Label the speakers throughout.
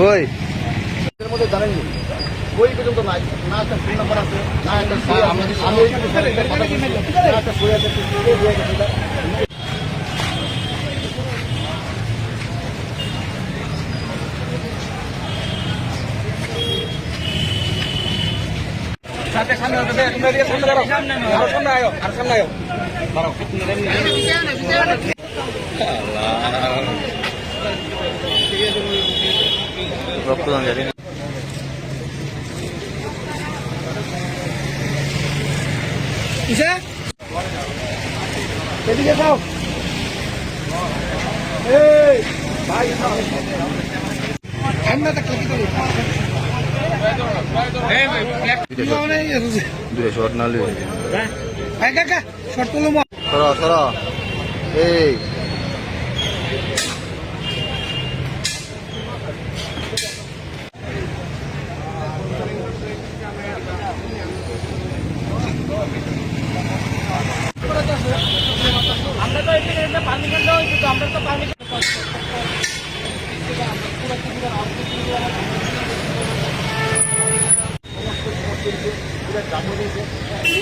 Speaker 1: ওই
Speaker 2: এর মধ্যে জানেননি ওই পর্যন্ত নাই? না একটা ফোন নাম্বার আছে না একটা আছে। আমি এই কিছু জানি না, কথা বলছি। না একটা সই আছে, কিছু সই দিয়ে গেছে, এটা।
Speaker 1: রক্তদান জারি
Speaker 2: এদিকে যাও এই ভাই তো ক্লিক করি
Speaker 1: দূরে শর্ট না লই
Speaker 2: ভাই কাকা শর্ট তুলো
Speaker 1: সর সর এই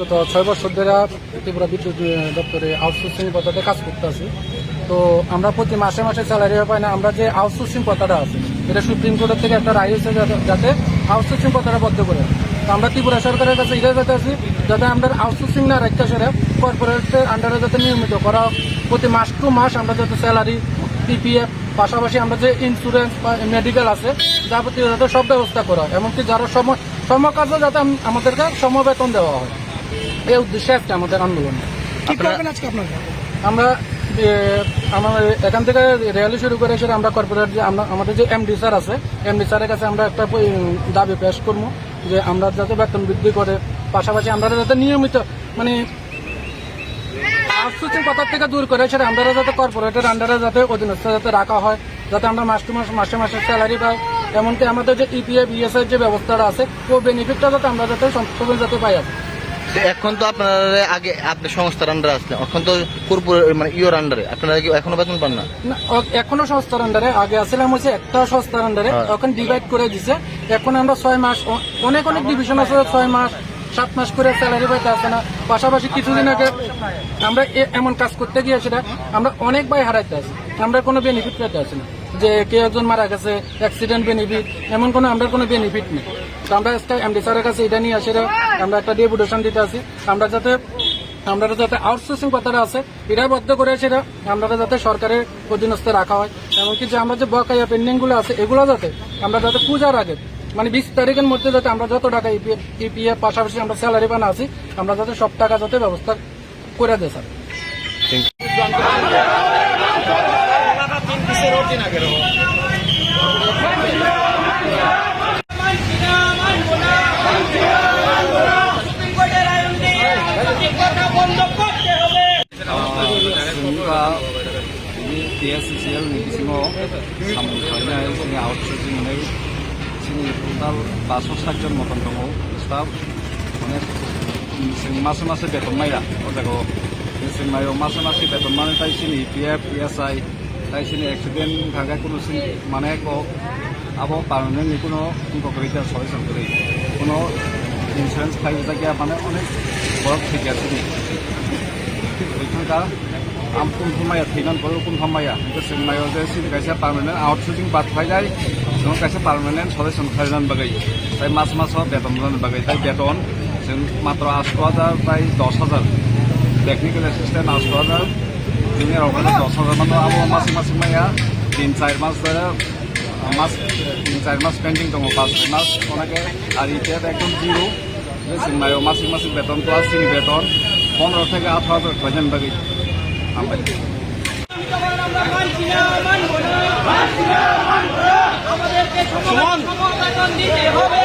Speaker 3: গত ছয় বছর ধরে ত্রিপুরা বিদ্যুৎ দপ্তরে আউটসোর্সিং পদ্ধতিতে কাজ করতেছি তো আমরা প্রতি মাসে মাসে স্যালারি পাই না, আমরা যে আউটসোর্সিং পথাটা আছে, এটা সুপ্রিম কোর্টের থেকে একটা রায় হয়েছে যাতে- আউটসোর্সিং পথাটা বদ্ধ করে। তো আমরা ত্রিপুরা সরকারের কাছে এটা যেতে আছি, যাতে আমরা আউটসোর্সিং না রাখতে সেটা কর্পোরেটের আন্ডারে যাতে নিয়মিত করা প্রতি মাস টু মাস আমরা যাতে স্যালারি পিপিএফ পাশাপাশি আমরা যে ইন্স্যুরেন্স বা মেডিকেল আছে, যাবতীয় যাতে সব ব্যবস্থা করা এমনকি যারা সম সমকাজও যাতে আমাদেরকে সমবেতন দেওয়া হয়। এই উদ্দেশ্যে একটা আমাদের আন্দোলন।
Speaker 2: কি করবেন আজকে আপনারা
Speaker 3: আমরা আমার এখান থেকে র্যালি শুরু করে সেটা আমরা কর্পোরেট যে আমরা আমাদের যে এমডি স্যার আছে এমডি স্যারের কাছে আমরা একটা দাবি পেশ করব যে আমরা যাতে বেতন বৃদ্ধি করে। পাশাপাশি আমরা যাতে নিয়মিত মানে আউটসোর্সিং কথার থেকে দূর করে সেটা আমরা যাতে কর্পোরেটের আন্ডারে যাতে অধীনস্থ যাতে রাখা হয় যাতে আমরা মাস টু মাস মাসে মাসে স্যালারি পাই। এমনকি আমাদের যে ইপিএফ ইএসআই যে ব্যবস্থাটা আছে ও বেনিফিটটা যাতে আমরা যাতে সম্পূর্ণ যাতে পাই।
Speaker 1: তো এখন তো আপনার আগে আপনার সংস্থার আন্ডারে আসলে এখন তো কর্পোরেট মানে ইওর আন্ডারে আপনারা কি এখনও বেতন পান না?
Speaker 3: না, এখনও সংস্থার আন্ডারে আগে আসছিলাম হচ্ছে একটা সংস্থার আন্ডারে
Speaker 1: হ্যাঁ।
Speaker 3: এখন ডিভাইড করে দিছে। এখন আমরা ছয় মাস অনেক অনেক ডিভিশন আছে ছয় মাস সাত মাস করে স্যালারি পাইতে আসে না। পাশাপাশি কিছুদিন আগে আমরা এমন কাজ করতে গিয়ে সেটা আমরা অনেক ভাই হারাইতে আছি আমরা কোনো বেনিফিট পেতে আসি না। যে কেউ একজন মারা গেছে অ্যাক্সিডেন্ট বেনিফিট এমন কোনো আমরা কোনো বেনিফিট নেই। তো আমরা আজকে এমডি স্যারের কাছে এটা নিয়ে আসে আমরা একটা ডেপুটেশন দিতে আছি আমরা যাতে আমরা যাতে আউটসোর্সিং কথাটা আছে, এটা বদ্ধ করে সেটা আমরা যাতে সরকারের অধীনস্থ রাখা হয়। এমনকি যে আমরা যে বকাইয়া পেন্ডিংগুলো আছে, এগুলো যাতে আমরা যাতে পূজার আগে মানে বিশ তারিখের মধ্যে যাতে আমরা যত টাকা ইপিএফ পাশাপাশি আমরা স্যালারি পান আছি, আমরা যাতে সব টাকা যাতে ব্যবস্থা করে দেয় স্যার।
Speaker 4: ಶಾಂತಿನಗರ টিএসিসিএল নিৰ্দেশিঙৰ যোনখিনি আউট চৰ্চিং মানে जोंनि ट'टाल पास्स' सातजन मटन दङ स्टाफ माने जों मासे मासे बेथन माया अजाखौ जों मायाव मासे मासे बेथन माने ताइ जोंनि P F P S I তাইসিনি accident ভাঙা কোনো মানে কো আবো পারমানেন্ট কোনো উপকারিতা সলিউশন করে কোনো ইন্স্যুরেন্স ফাইল জায়গা মানে অনেক বড় ঠিক আছে ওইখানকার আম কোন সময় থিনান করো কোন সময় এটা চেন্নাইও যে সিন কাছে পারমানেন্ট আউটসোর্সিং বাদ পাই যায় এবং কাছে পারমানেন্ট সলিউশন খাইজান বাগাই তাই মাস মাস বেতন বাগাই তাই বেতন মাত্র আটশো হাজার প্রায় দশ হাজার টেকনিক্যাল অ্যাসিস্ট্যান্ট আটশো হাজার দিনের ওখানে দশ হাজার মানে আমার মাসে মাসে মাইয়া। তিন চার মাস ধরে মাস তিন চার মাস পেন্ডিং দো পাঁচ, ছয় মাস ওনাকে আর ইতিহাস একদম জিরো সিনেমায় মাসিক মাসিক বেতন ক্লাস তিনি বেতন পনেরো থেকে আঠারো হাজার পয়সেন বাকি আমরা
Speaker 5: আমাদেরকে সমান!
Speaker 2: দিতে হবে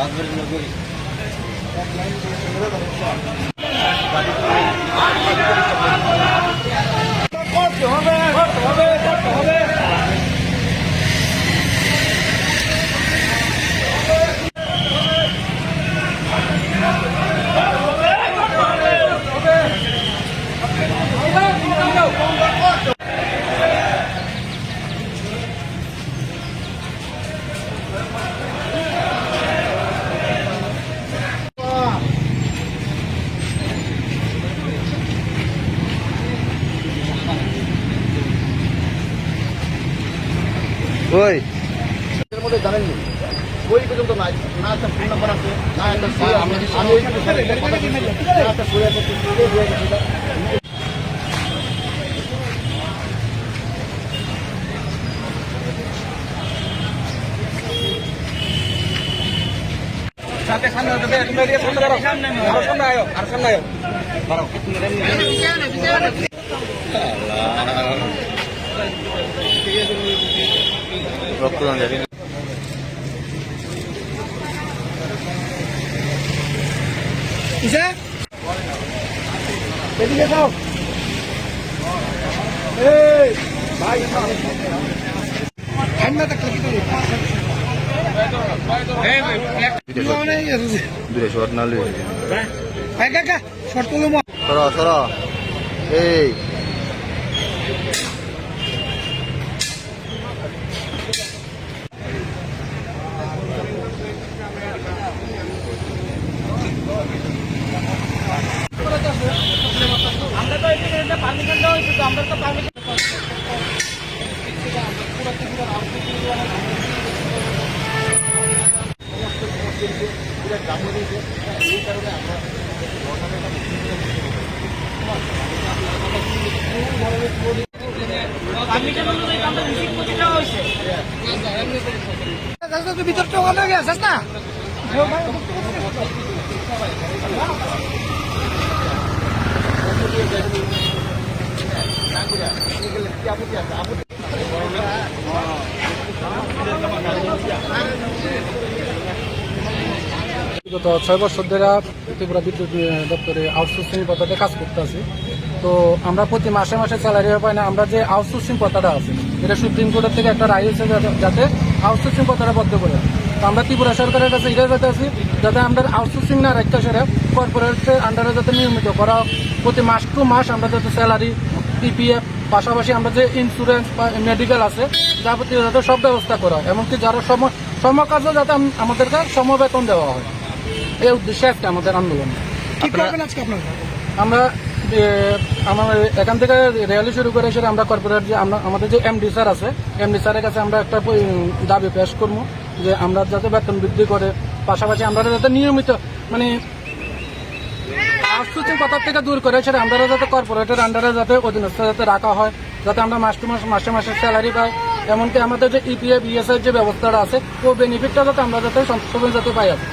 Speaker 2: বাঁশবাড়ি নগরী। সাথে কথা বলছি। না একটা সই আছে কিছু সই হয়ে গেছে এটা।
Speaker 1: রক্তদান জারি
Speaker 2: এদিকে যাও এই
Speaker 1: না সর এই
Speaker 3: বিগত ছয় বছর ধরে ত্রিপুরা বিদ্যুৎ দপ্তরে আউটসোর্সিং পদ্ধতিতে কাজ করতে আছি তো আমরা প্রতি মাসে মাসে স্যালারি পাই না, আমরা যে আউটসোর্সিং পদ্ধতিটা আছে, এটা সুপ্রিম কোর্টের থেকে একটা রায় এসে যাতে- আউটসোর্সিং পদ্ধতিটা বদ্ধ করে। তো আমরা ত্রিপুরা সরকারের কাছে এটাই যাতে আছি, যাতে আমরা আউটসোর্সিং না রাখতে সেটা কর্পোরেটের আন্ডারে যাতে নিয়মিত করা প্রতি মাস টু মাস আমরা যাতে স্যালারি পিপিএফ পাশাপাশি আমরা যে ইন্স্যুরেন্স বা মেডিকেল আছে যাবতীয় যাতে সব ব্যবস্থা করা হয় এমনকি যারা সম সমকাজও যাতে আম- আমাদেরকে সমবেতন দেওয়া হয়। এই উদ্দেশ্যে আজকে আমাদের আন্দোলন। আমরা আমার এখান থেকে র্যালি শুরু করে সেটা আমরা কর্পোরেট যে আমরা আমাদের যে এমডি স্যার আছে এমডি স্যারের কাছে আমরা একটা দাবি পেশ করব যে আমরা যাতে বেতন বৃদ্ধি করে। পাশাপাশি আমরা যাতে নিয়মিত মানে আউটসোর্সিং কথার থেকে দূর করে সেটা আমরা যাতে কর্পোরেটের আন্ডারে যাতে অধীনস্থ যাতে রাখা হয় যাতে আমরা মাস টু মাস মাসে মাসে স্যালারি পাই। এমনকি আমাদের যে ইপিএফ ইএসআই যে ব্যবস্থাটা আছে ও বেনিফিটটা যাতে আমরা যাতে সবসময় যাতে পাই কি।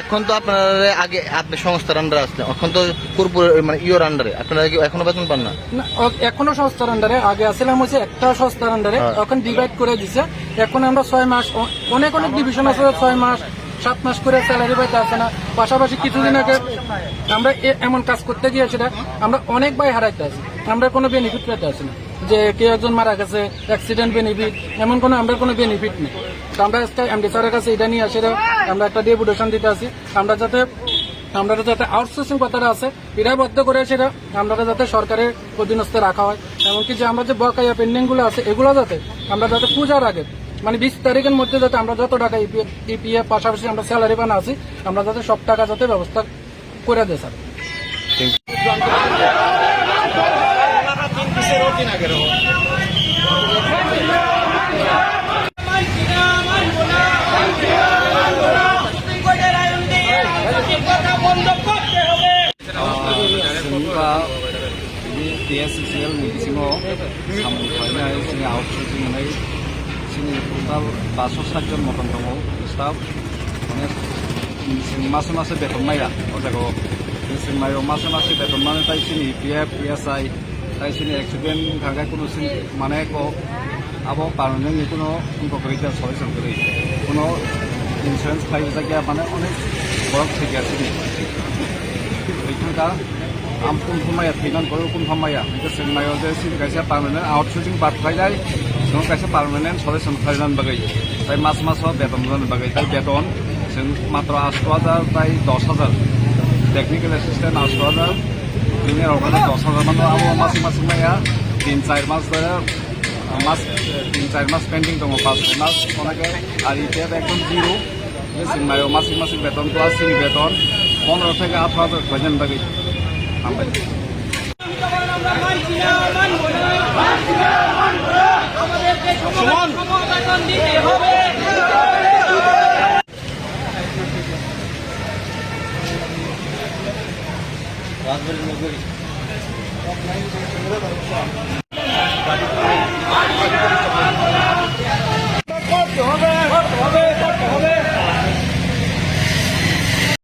Speaker 1: এখন তো আপনার আগে আপনি সংস্থার আন্ডারে আসলেন এখন তো কর্পোরেট মানে ইওর আন্ডারে আপনারা কি এখনও বেতন পান না?
Speaker 3: এখনও সংস্থার আন্ডারে আগে আসছিলাম হচ্ছে একটা সংস্থার আন্ডারে
Speaker 1: হ্যাঁ।
Speaker 3: এখন ডিভাইড করে দিছে। এখন আমরা ছয় মাস অনেক অনেক ডিভিশন আছে ছয় মাস সাত মাস করে স্যালারি পাইতে আসে না। পাশাপাশি কিছুদিন আগে আমরা এমন কাজ করতে গিয়ে সেটা আমরা অনেক ভাই হারাইতে আছি। আমরা কোনো বেনিফিট পেতে আসি না। যে কেউ একজন মারা গেছে অ্যাক্সিডেন্ট বেনিফিট এমন কোনো আমরা কোনো বেনিফিট নেই। তো আমরা আজকে এমডি স্যারের কাছে এটা নিয়ে আসি, আমরা একটা ডেপুটেশন দিতে আসি। আমরা যাতে আমরা যাতে আউটসোর্সিং কথাটা আছে, এটা বদ্ধ করে সেটা আমরা যাতে সরকারের অধীনস্থ রাখা হয়। এমনকি যে আমরা যে বকাইয়া পেন্ডিংগুলো আছে, এগুলো যাতে আমরা যাতে পূজার আগে মানে বিশ তারিখের মধ্যে যাতে আমরা যত টাকা ইপিএফ পাশাপাশি আমরা স্যালারি পানা আছি আমরা যাতে সব টাকা যাতে ব্যবস্থা করে দেয় স্যার
Speaker 4: जेनेबा बे डिएससिसिएल नि बिथिङाव सामलायनाय जोंनि आउटसोर्सिं मोननाय sini total পাঁচশো সাতজন মতন দङ স্টাফ মানে মাসে মাসে বেতন মাইরা ওটাকে মেশিন মাইও মাসে মাসে বেতন মানে তাই চিনি P F P S I তাই চিনি এক্সিডেন্ট ঘাগে কোনো মানে কো আব পারমানেন্ট কোনো করিতে সলিউশন করি কোনো ইন্সুরেন্স পাই জায়গা মানে অনেক বরফ থেকে আছে এইখানকার আম কোন সময় থৈগান করো কোন সময় যে চেন্নাইও যে গাইছে পারমানেন্ট আউটসোর্সিং বাদ ফাইলাই जों कैसे पार्मानेन्ट सदस्य थायजान बागै তাই মাস মাস বেতন বাগै তাই বেতন जों মাত্র আটশো হাজার তাই দশ হাজার টেকনিক্যাল অ্যাসিস্ট্যান্ট আটশো হাজার জুনিয়র ওখানে দশ হাজার মানে আমার মাসে মাসে মাইয়া তিন চার মাস ধরে মাস তিন চার মাস পেন্ডিং দङ পাঁচ, ছয় মাস ওনাকে আর ইতিহাস একদম জিরো সিনেমায় মাসিক মাসিক বেতন প্লাস সিনি বেতন। পনেরো থেকে আঠারো হাজার বাগৈ আমি আমরা